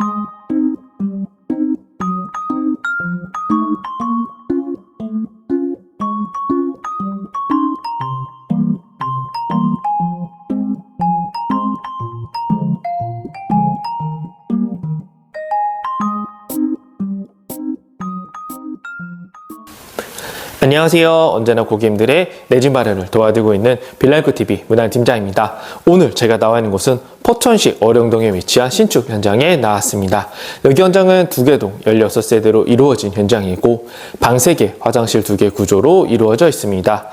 Thank you. 안녕하세요. 언제나 고객님들의 내 집 마련을 도와드리고 있는 빌라이프 TV 문화 팀장입니다. 오늘 제가 나와 있는 곳은 포천시 어령동에 위치한 신축 현장에 나왔습니다. 여기 현장은 두 개 동 16세대로 이루어진 현장이고 방 3개, 화장실 2개 구조로 이루어져 있습니다.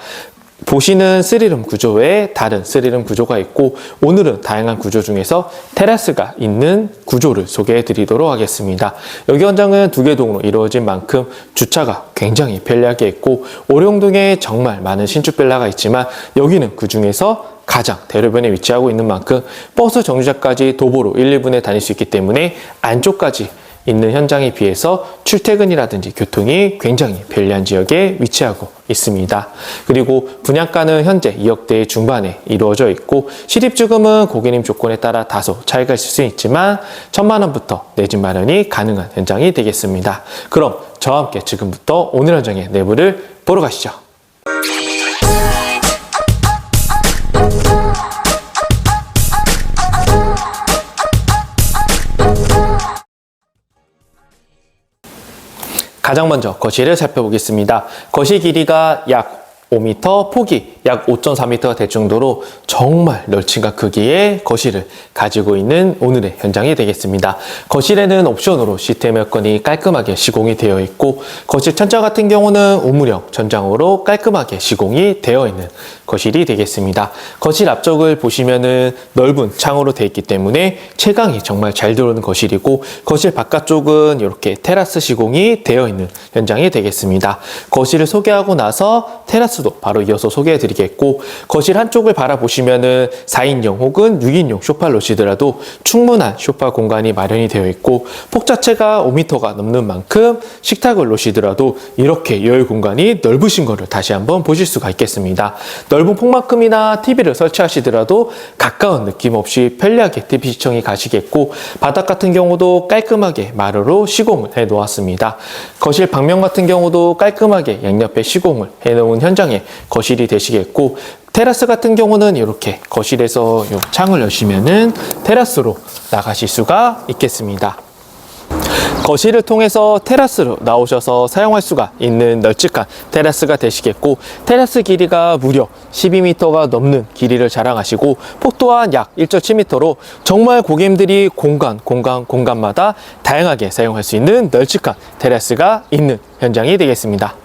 보시는 스리룸 구조에 다른 스리룸 구조가 있고 오늘은 다양한 구조 중에서 테라스가 있는 구조를 소개해 드리도록 하겠습니다. 여기 현장은 두 개 동으로 이루어진 만큼 주차가 굉장히 편리하게 있고 오령동에 정말 많은 신축 빌라가 있지만 여기는 그 중에서 가장 대로변에 위치하고 있는 만큼 버스 정류장까지 도보로 1, 2분에 다닐 수 있기 때문에 안쪽까지 있는 현장에 비해서 출퇴근이라든지 교통이 굉장히 편리한 지역에 위치하고 있습니다. 그리고 분양가는 현재 2억대 중반에 이루어져 있고 실입주금은 고객님 조건에 따라 다소 차이가 있을 수 있지만 천만 원부터 내 집 마련이 가능한 현장이 되겠습니다. 그럼 저와 함께 지금부터 오늘 현장의 내부를 보러 가시죠. 가장 먼저 거실을 살펴보겠습니다. 거실 길이가 약 5m, 폭이 약 5.4m가 될 정도로 정말 널찍한 크기의 거실을 가지고 있는 오늘의 현장이 되겠습니다. 거실에는 옵션으로 시스템 에어컨이 깔끔하게 시공이 되어 있고 거실 천장 같은 경우는 우물형 천장으로 깔끔하게 시공이 되어 있는 거실이 되겠습니다. 거실 앞쪽을 보시면은 넓은 창으로 되어 있기 때문에 채광이 정말 잘 들어오는 거실이고 거실 바깥쪽은 이렇게 테라스 시공이 되어 있는 현장이 되겠습니다. 거실을 소개하고 나서 테라스 도 바로 이어서 소개해 드리겠고 거실 한쪽을 바라보시면은 4인용 혹은 6인용 쇼파를 놓으시더라도 충분한 쇼파 공간이 마련이 되어 있고 폭 자체가 5m가 넘는 만큼 식탁을 놓으시더라도 이렇게 여유 공간이 넓으신 거를 다시 한번 보실 수가 있겠습니다. 넓은 폭만큼이나 TV를 설치하시더라도 가까운 느낌 없이 편리하게 TV 시청이 가시겠고 바닥 같은 경우도 깔끔하게 마루로 시공을 해 놓았습니다. 거실 방면 같은 경우도 깔끔하게 양옆에 시공을 해 놓은 현장 에 거실이 되시겠고 테라스 같은 경우는 이렇게 거실에서 요 창을 여시면은 테라스로 나가실 수가 있겠습니다. 거실을 통해서 테라스로 나오셔서 사용할 수가 있는 널찍한 테라스가 되시겠고 테라스 길이가 무려 12m가 넘는 길이를 자랑하시고 폭 또한 약 1.7m로 정말 고객님들이 공간, 공간, 공간마다 다양하게 사용할 수 있는 널찍한 테라스가 있는 현장이 되겠습니다.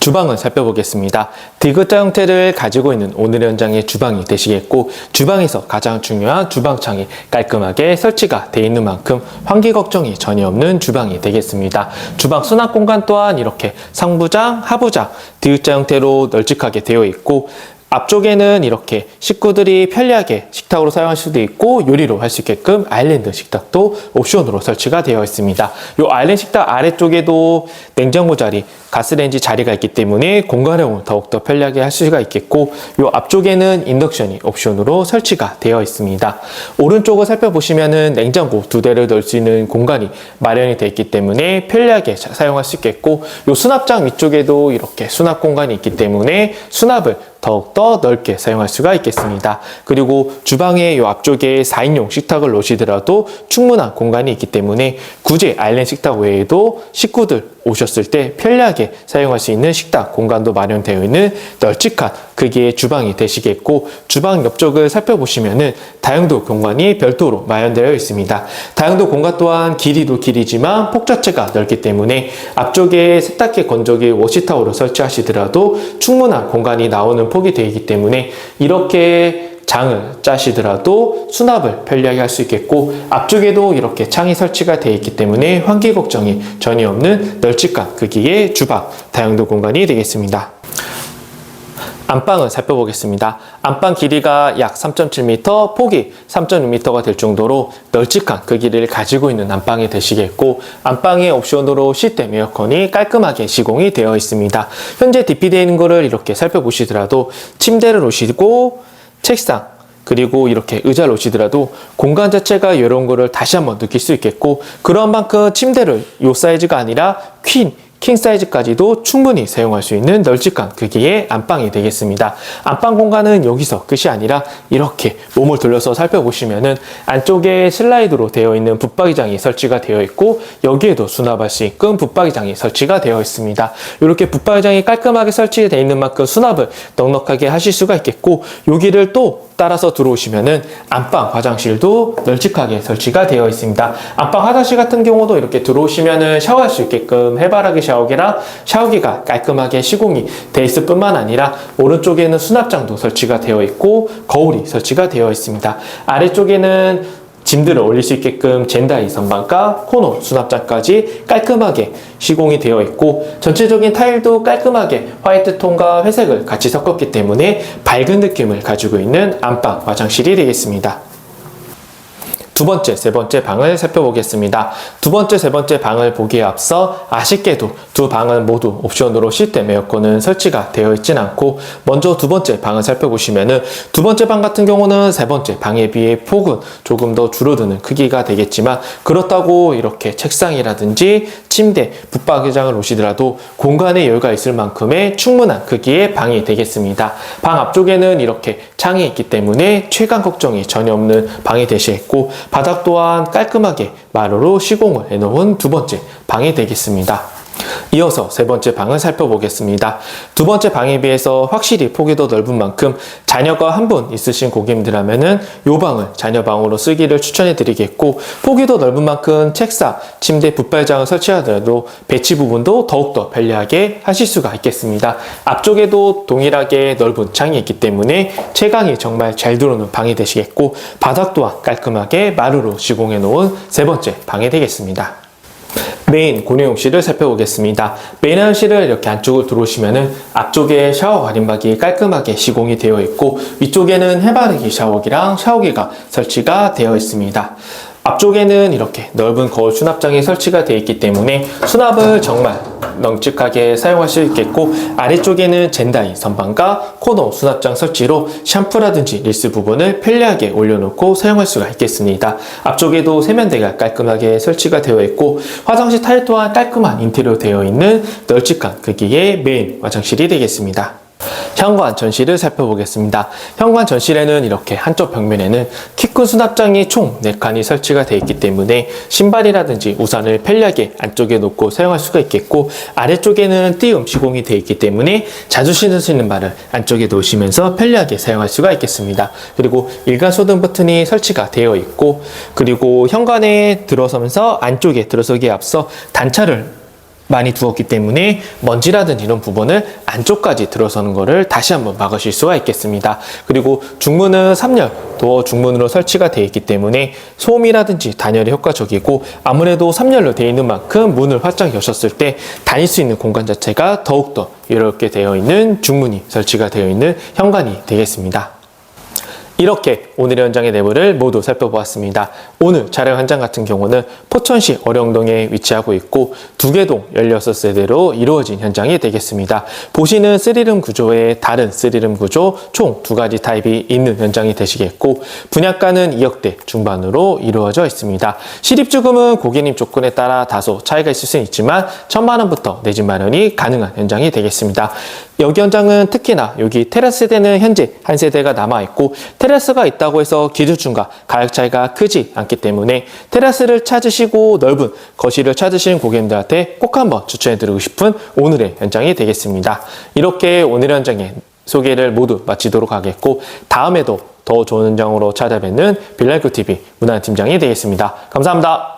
주방을 살펴보겠습니다. 디귿자 형태를 가지고 있는 오늘 현장의 주방이 되시겠고 주방에서 가장 중요한 주방창이 깔끔하게 설치가 되어 있는 만큼 환기 걱정이 전혀 없는 주방이 되겠습니다. 주방 수납 공간 또한 이렇게 상부장, 하부장 디귿자 형태로 널찍하게 되어 있고 앞쪽에는 이렇게 식구들이 편리하게 식탁으로 사용할 수도 있고 요리로 할 수 있게끔 아일랜드 식탁도 옵션으로 설치가 되어 있습니다. 이 아일랜드 식탁 아래쪽에도 냉장고 자리, 가스레인지 자리가 있기 때문에 공간 활용을 더욱더 편리하게 할 수가 있겠고 이 앞쪽에는 인덕션이 옵션으로 설치가 되어 있습니다. 오른쪽을 살펴보시면은 냉장고 두 대를 넣을 수 있는 공간이 마련이 되어 있기 때문에 편리하게 자- 사용할 수 있겠고 이 수납장 위쪽에도 이렇게 수납 공간이 있기 때문에 수납을 더욱더 넓게 사용할 수가 있겠습니다. 그리고 주방의 이 앞쪽에 4인용 식탁을 놓으시더라도 충분한 공간이 있기 때문에 굳이 아일랜드 식탁 외에도 식구들 오셨을 때 편리하게 사용할 수 있는 식탁 공간도 마련되어 있는 널찍한 크기의 주방이 되시겠고 주방 옆쪽을 살펴보시면은 다용도 공간이 별도로 마련되어 있습니다. 다용도 공간 또한 길이도 길이지만 폭 자체가 넓기 때문에 앞쪽에 세탁기 건조기 워시타워를 설치하시더라도 충분한 공간이 나오는 폭이 되기 때문에 이렇게 장을 짜시더라도 수납을 편리하게 할 수 있겠고 앞쪽에도 이렇게 창이 설치가 되어 있기 때문에 환기 걱정이 전혀 없는 널찍한 크기의 주방 다용도 공간이 되겠습니다. 안방을 살펴보겠습니다. 안방 길이가 약 3.7m, 폭이 3.6m가 될 정도로 널찍한 크기를 가지고 있는 안방이 되시겠고 안방의 옵션으로 시스템 에어컨이 깔끔하게 시공이 되어 있습니다. 현재 DP되어 있는 거를 이렇게 살펴보시더라도 침대를 놓으시고 책상 그리고 이렇게 의자를 오시더라도 공간 자체가 이런 거를 다시 한번 느낄 수 있겠고 그런 만큼 침대를 요 사이즈가 아니라 퀸 킹 사이즈까지도 충분히 사용할 수 있는 널찍한 크기의 안방이 되겠습니다. 안방 공간은 여기서 끝이 아니라 이렇게 몸을 돌려서 살펴보시면은 안쪽에 슬라이드로 되어 있는 붙박이장이 설치가 되어 있고 여기에도 수납할 수 있는 붙박이장이 설치가 되어 있습니다. 이렇게 붙박이장이 깔끔하게 설치되어 있는 만큼 수납을 넉넉하게 하실 수가 있겠고 여기를 또 따라서 들어오시면은 안방 화장실도 널찍하게 설치가 되어 있습니다. 안방 화장실 같은 경우도 이렇게 들어오시면은 샤워할 수 있게끔 해바라기 샤워기랑 샤워기가 깔끔하게 시공이 돼 있을 뿐만 아니라 오른쪽에는 수납장도 설치가 되어 있고 거울이 설치가 되어 있습니다. 아래쪽에는 짐들을 올릴 수 있게끔 젠다 이 선반과 코너 수납장까지 깔끔하게 시공이 되어 있고 전체적인 타일도 깔끔하게 화이트 톤과 회색을 같이 섞었기 때문에 밝은 느낌을 가지고 있는 안방 화장실이 되겠습니다. 두 번째, 세 번째 방을 살펴보겠습니다. 두 번째, 세 번째 방을 보기에 앞서 아쉽게도 두 방은 모두 옵션으로 시스템 에어컨은 설치가 되어 있진 않고 먼저 두 번째 방을 살펴보시면은 두 번째 방 같은 경우는 세 번째 방에 비해 폭은 조금 더 줄어드는 크기가 되겠지만 그렇다고 이렇게 책상이라든지 침대, 붙박이장을 오시더라도 공간의 여유가 있을 만큼의 충분한 크기의 방이 되겠습니다. 방 앞쪽에는 이렇게 창이 있기 때문에 최강 걱정이 전혀 없는 방이 되시겠고 바닥 또한 깔끔하게 마루로 시공을 해놓은 두 번째 방이 되겠습니다. 이어서 세 번째 방을 살펴보겠습니다. 두 번째 방에 비해서 확실히 폭이 더 넓은 만큼 자녀가 한 분 있으신 고객님들하면은 이 방을 자녀 방으로 쓰기를 추천해 드리겠고 폭이 더 넓은 만큼 책상, 침대, 붙발장을 설치하더라도 배치 부분도 더욱더 편리하게 하실 수가 있겠습니다. 앞쪽에도 동일하게 넓은 창이 있기 때문에 채광이 정말 잘 들어오는 방이 되시겠고 바닥 또한 깔끔하게 마루로 시공해 놓은 세 번째 방이 되겠습니다. 메인 고내용실을 살펴보겠습니다. 메인 화장실을 이렇게 안쪽으로 들어오시면은 앞쪽에 샤워 가림막이 깔끔하게 시공이 되어 있고 위쪽에는 해바르기 샤워기랑 샤워기가 설치가 되어 있습니다. 앞쪽에는 이렇게 넓은 거울 수납장이 설치가 되어 있기 때문에 수납을 정말 넉찍하게 사용할 수 있겠고 아래쪽에는 젠다이 선반과 코너 수납장 설치로 샴푸라든지 릴스 부분을 편리하게 올려놓고 사용할 수가 있겠습니다. 앞쪽에도 세면대가 깔끔하게 설치가 되어 있고 화장실 타일 또한 깔끔한 인테리어 되어 있는 널찍한 크기의 메인 화장실이 되겠습니다. 현관 전실을 살펴보겠습니다. 현관 전실에는 이렇게 한쪽 벽면에는 키큰 수납장이 총 4칸이 설치가 되어 있기 때문에 신발이라든지 우산을 편리하게 안쪽에 놓고 사용할 수가 있겠고 아래쪽에는 띄움 시공이 되어 있기 때문에 자주 신을 수 있는 발을 안쪽에 놓으시면서 편리하게 사용할 수가 있겠습니다. 그리고 일간 소등 버튼이 설치가 되어 있고 그리고 현관에 들어서면서 안쪽에 들어서기에 앞서 단차를 많이 두었기 때문에 먼지라든 이런 부분을 안쪽까지 들어서는 것을 다시 한번 막으실 수가 있겠습니다. 그리고 중문은 3열 도어 중문으로 설치가 되어 있기 때문에 소음이라든지 단열이 효과적이고 아무래도 3열로 되어 있는 만큼 문을 활짝 여셨을 때 다닐 수 있는 공간 자체가 더욱더 이렇게 되어 있는 중문이 설치가 되어 있는 현관이 되겠습니다. 이렇게 오늘의 현장의 내부를 모두 살펴보았습니다. 오늘 촬영 현장 같은 경우는 포천시 어령동에 위치하고 있고 두개동 16세대로 이루어진 현장이 되겠습니다. 보시는 3룸 구조에 다른 3룸 구조 총 두 가지 타입이 있는 현장이 되시겠고 분양가는 2억대 중반으로 이루어져 있습니다. 실입주금은 고객님 조건에 따라 다소 차이가 있을 수는 있지만 천만 원부터 내집 마련이 가능한 현장이 되겠습니다. 여기 현장은 특히나 여기 테라스 세대는 현재 한 세대가 남아 있고 테라스가 있다고 해서 기준층과 가격 차이가 크지 않기 때문에 테라스를 찾으시고 넓은 거실을 찾으시는 고객님들한테 꼭 한번 추천해드리고 싶은 오늘의 현장이 되겠습니다. 이렇게 오늘 현장의 소개를 모두 마치도록 하겠고 다음에도 더 좋은 현장으로 찾아뵙는 빌라이크 TV 문화팀장이 되겠습니다. 감사합니다.